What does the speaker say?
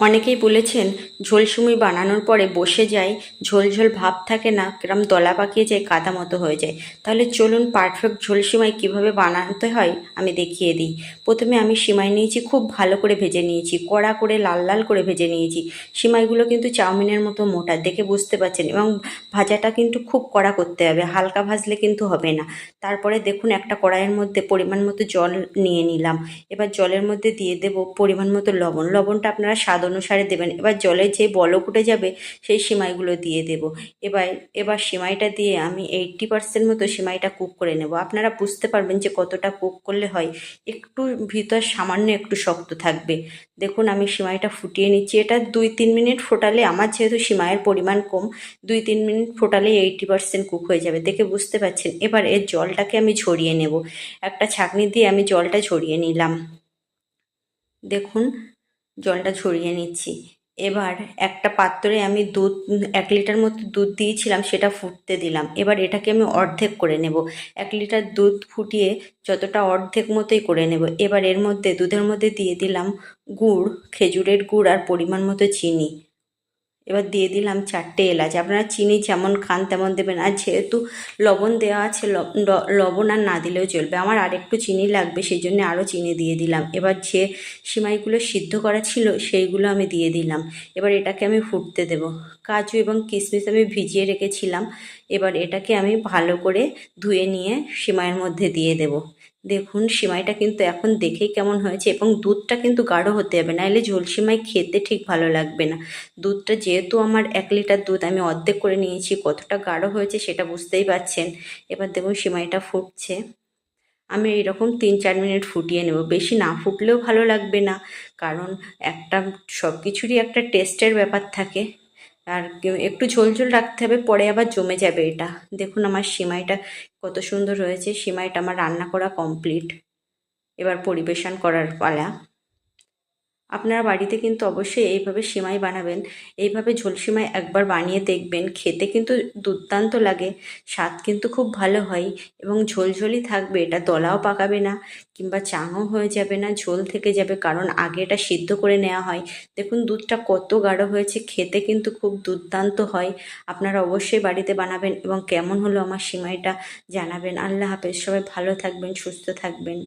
অনেকেই বলেছেন, ঝোল সিমুই বানানোর পরে বসে যায়, ঝোল ঝোল ভাব থাকে না, কিরম দলা পাকিয়ে যায়, কাদা মতো হয়ে যায়। তাহলে চলুন পারফেক্ট ঝোল সিমাই কীভাবে বানাতে হয়, আমি দেখিয়ে দিই। প্রথমে আমি সিমাই নিয়েছি, খুব ভালো করে ভেজে নিয়েছি, কড়া করে, লাল লাল করে ভেজে নিয়েছি। সিমাইগুলো কিন্তু চাউমিনের মতো মোটা, দেখে বুঝতে পারছেন, এবং ভাজাটা কিন্তু খুব কড়া করতে হবে, হালকা ভাজলে কিন্তু হবে না। তারপরে দেখুন, একটা কড়াইয়ের মধ্যে পরিমাণ মতো জল নিয়ে নিলাম। এবার জলের মধ্যে দিয়ে দেব পরিমাণ মতো লবণ। লবণটা আপনারা স্বাদ অনুসারে দেবেন। এবার জলে যে বলক উঠে যাবে, সেই সিমাইগুলো দিয়ে দেব। এবার এবার সিমাইটা দিয়ে আমি এইট্টি পার্সেন্ট মতো সিমাইটা কুক করে নেব। আপনারা বুঝতে পারবেন যে কতটা কুক করলে হয়। একটু ভিতর সামান্য একটু শক্ত থাকবে। দেখুন, আমি সিমাইটা ফুটিয়ে নিচ্ছি। এটা দুই তিন মিনিট ফোটালে আমার যেহেতু সিমাইয়ের পরিমাণ কম দুই তিন মিনিট ফোটালে এইটটি পার্সেন্ট কুক হয়ে যাবে। দেখে বুঝতে পারছেন? এবার এর জলটাকে আমি ঝরিয়ে নেব। একটা ছাঁকনি দিয়ে আমি জলটা ঝরিয়ে নিলাম। দেখুন জলটা ঝরিয়ে নিচ্ছি। এবার একটা পাত্রে আমি দুধ, এক লিটার মতো দুধ দিয়েছিলাম, সেটা ফুটতে দিলাম। এবার এটাকে আমি অর্ধেক করে নেব। এক লিটার দুধ ফুটিয়ে যতটা অর্ধেক মতোই করে নেব। এবার এর মধ্যে, দুধের মধ্যে দিয়ে দিলাম গুড়, খেজুরের গুড় আর পরিমাণ মতো চিনি। এবার দিয়ে দিলাম চারটে এলাচ। আপনারা চিনি যেমন খান তেমন দেবেন। আর যেহেতু লবণ দেওয়া আছে লবণ আর না দিলেও চলবে। আমার আরেকটু চিনি লাগবে, সেই জন্য আরও চিনি দিয়ে দিলাম। এবার যে সিমাইগুলো সিদ্ধ করা ছিল, সেইগুলো আমি দিয়ে দিলাম। এবার এটাকে আমি ফুটতে দেব। কাজু এবং কিশমিশ আমি ভিজিয়ে রেখেছিলাম। এবার এটাকে আমি ভালো করে ধুয়ে নিয়ে সিমাইয়ের মধ্যে দিয়ে দেব। দেখুন, সিমাইটা কিন্তু এখন দেখেই কেমন হয়েছে এবং দুধটা কিন্তু গাঢ় হতে হবে নাহলে ঝোল সিমাই খেতে ঠিক ভালো লাগবে না। দুধটা যেহেতু আমার এক লিটার দুধ আমি অর্ধেক করে নিয়েছি, কতটা গাঢ় হয়েছে সেটা বুঝতেই পারছেন। এবার দেখুন, সিমাইটা ফুটছে। আমি এইরকম তিন চার মিনিট ফুটিয়ে নেব, বেশি না ফুটলেও ভালো লাগবে না, কারণ একটা সব কিছুরই একটা টেস্টের ব্যাপার থাকে। আর একটু ঝোল ঝোল রাখতে হবে, পরে আবার জমে যাবে এটা। দেখুন আমার সিমাইটা কত সুন্দর হয়েছে, সিমাইটা আমার রান্না করা কমপ্লিট এবার পরিবেশন করার পালা। আপনারা বাড়িতে কিন্তু অবশ্যই এইভাবে সিমাই বানাবেন। এইভাবে ঝোল সিমাই একবার বানিয়ে দেখবেন, খেতে কিন্তু দুর্দান্ত লাগে, স্বাদ কিন্তু খুব ভালো হয় এবং ঝোলঝোলই থাকবে, এটা দলাও পাকাবে না কিংবা চাঙও হয়ে যাবে না, ঝোল থেকে যাবে কারণ আগে এটা সিদ্ধ করে নেওয়া হয়। দেখুন দুধটা কত গাঢ় হয়েছে, খেতে কিন্তু খুব দুর্দান্ত হয়। আপনারা অবশ্যই বাড়িতে বানাবেন এবং কেমন হলো আমার সিমাইটা জানাবেন। আল্লাহ হাফেজ, সবাই ভালো থাকবেন, সুস্থ থাকবেন।